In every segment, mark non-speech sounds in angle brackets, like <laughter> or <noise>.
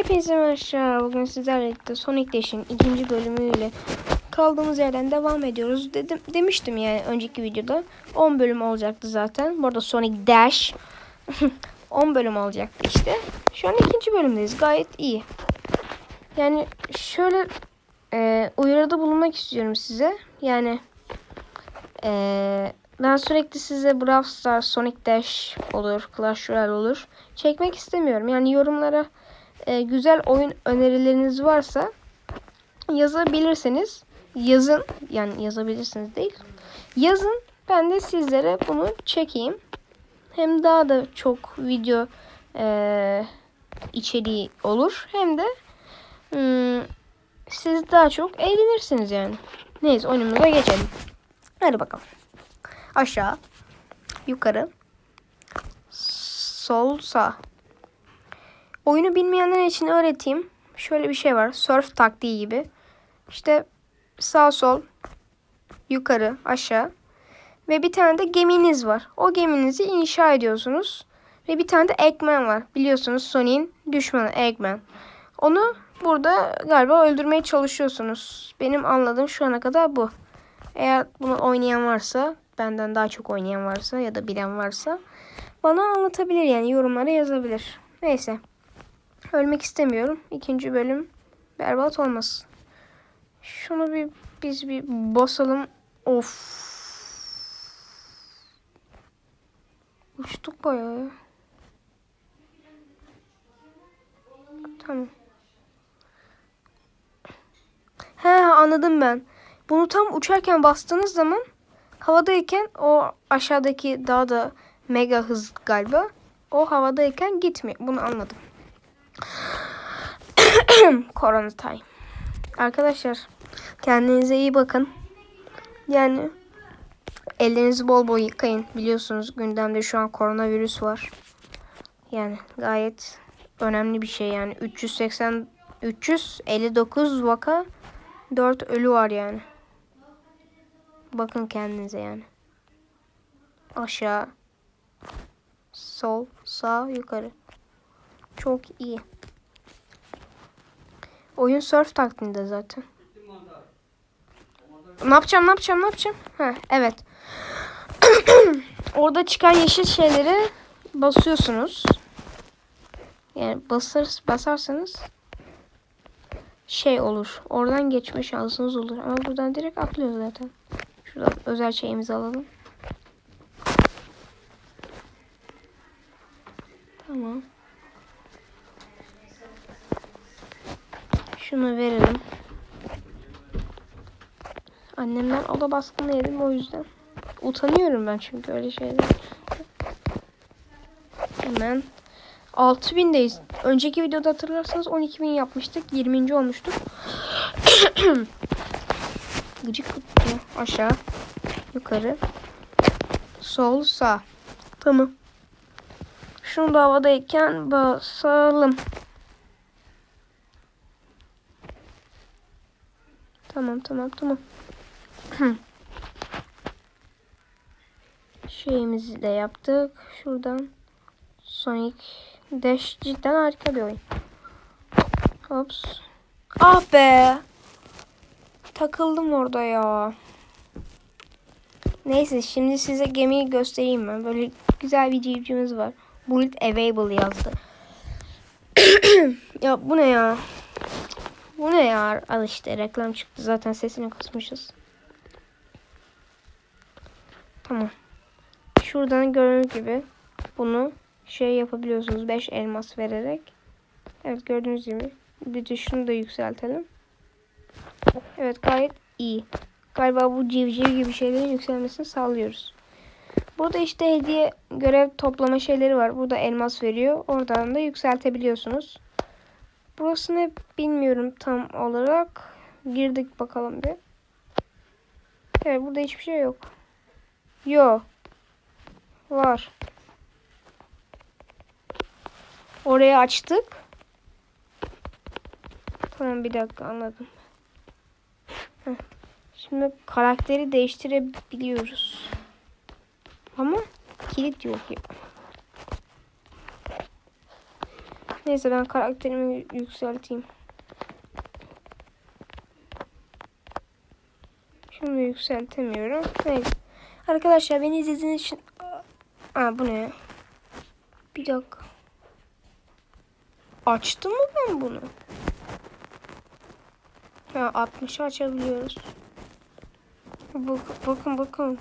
Hepinize merhaba. Bugün sizlerle birlikte Sonic Dash'in ikinci bölümüyle kaldığımız yerden devam ediyoruz. Dedim demiştim yani önceki videoda 10 bölüm olacaktı zaten. Bu arada Sonic Dash <laughs> 10 bölüm olacaktı işte. Şu an ikinci bölümdeyiz. Gayet iyi. Yani şöyle e, uyarıda bulunmak istiyorum size. Yani e, ben sürekli size Brawl Stars, Sonic Dash olur, Clash Royale olur. Çekmek istemiyorum. Yani yorumlara e, güzel oyun önerileriniz varsa yazabilirsiniz. Yazın. Yani yazabilirsiniz değil. Yazın. Ben de sizlere bunu çekeyim. Hem daha da çok video e, içeriği olur. Hem de hmm, siz daha çok eğlenirsiniz yani. Neyse oyunumuza geçelim. Hadi bakalım. Aşağı. Yukarı. Sol sağ. Oyunu bilmeyenler için öğreteyim. Şöyle bir şey var. Surf taktiği gibi. İşte sağ sol, yukarı, aşağı. Ve bir tane de geminiz var. O geminizi inşa ediyorsunuz. Ve bir tane de Eggman var. Biliyorsunuz Sonic'in düşmanı Eggman. Onu burada galiba öldürmeye çalışıyorsunuz. Benim anladığım şu ana kadar bu. Eğer bunu oynayan varsa, benden daha çok oynayan varsa ya da bilen varsa bana anlatabilir yani yorumlara yazabilir. Neyse. Ölmek istemiyorum. İkinci bölüm berbat olmasın. Şunu bir biz bir basalım. Of. Uçtuk bayağı ya. Tamam. He anladım ben. Bunu tam uçarken bastığınız zaman havadayken o aşağıdaki daha da mega hız galiba. O havadayken gitmiyor. Bunu anladım. <coughs> Corona time. Arkadaşlar kendinize iyi bakın. Yani ellerinizi bol bol yıkayın. Biliyorsunuz gündemde şu an koronavirüs var. Yani gayet önemli bir şey yani 380 359 vaka 4 ölü var yani. Bakın kendinize yani. Aşağı sol sağ yukarı. Çok iyi. Oyun surf taktiğinde zaten. Ne yapacağım, ne yapacağım, ne yapacağım? Ha, evet. <clears throat> Orada çıkan yeşil şeyleri basıyorsunuz. Yani basar, basarsanız şey olur. Oradan geçme şansınız olur. Ama buradan direkt atlıyor zaten. Şuradan özel şeyimizi alalım. Tamam. Şunu verelim. Annemden oda baskını yedim o yüzden. Utanıyorum ben çünkü öyle şeyler. Hemen 6000'deyiz. Önceki videoda hatırlarsanız 12.000 yapmıştık. 20. olmuştuk. <coughs> Gıcık gıcık. Aşağı. Yukarı. Sol sağ. Tamam. Şunu da havadayken basalım. Tamam tamam tamam. <clears throat> Şeyimizi de yaptık. Şuradan Sonic Dash cidden harika bir oyun. Hops. Ah be. Takıldım orada ya. Neyse şimdi size gemiyi göstereyim ben. Böyle güzel bir civcivimiz var. Bullet available yazdı. <clears throat> ya bu ne ya? Bu ne ya? Al işte reklam çıktı. Zaten sesini kısmışız. Tamam. Şuradan gördüğünüz gibi bunu şey yapabiliyorsunuz. 5 elmas vererek. Evet gördüğünüz gibi. Bir de şunu da yükseltelim. Evet gayet iyi. Galiba bu civciv gibi şeylerin yükselmesini sağlıyoruz. Burada işte hediye görev toplama şeyleri var. Burada elmas veriyor. Oradan da yükseltebiliyorsunuz. Burası ne bilmiyorum tam olarak. Girdik bakalım bir. Evet burada hiçbir şey yok. Yok. Var. Orayı açtık. Tamam bir dakika anladım. Şimdi karakteri değiştirebiliyoruz. Ama kilit yok ya. Neyse ben karakterimi yükselteyim. Şimdi yükseltemiyorum. Neyse. Arkadaşlar beni izlediğiniz için... Aa bu ne? Bir dakika. Açtım mı ben bunu? Ha 60'ı açabiliyoruz. Bak, bakın bakın.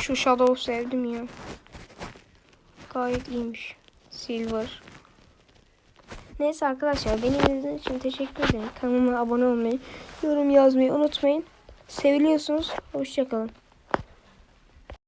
Şu Shadow sevdim ya. Gayet iyiymiş. Silver. Neyse arkadaşlar beni izlediğiniz için teşekkür ederim. Kanalıma abone olmayı, yorum yazmayı unutmayın. Seviliyorsunuz. Hoşçakalın.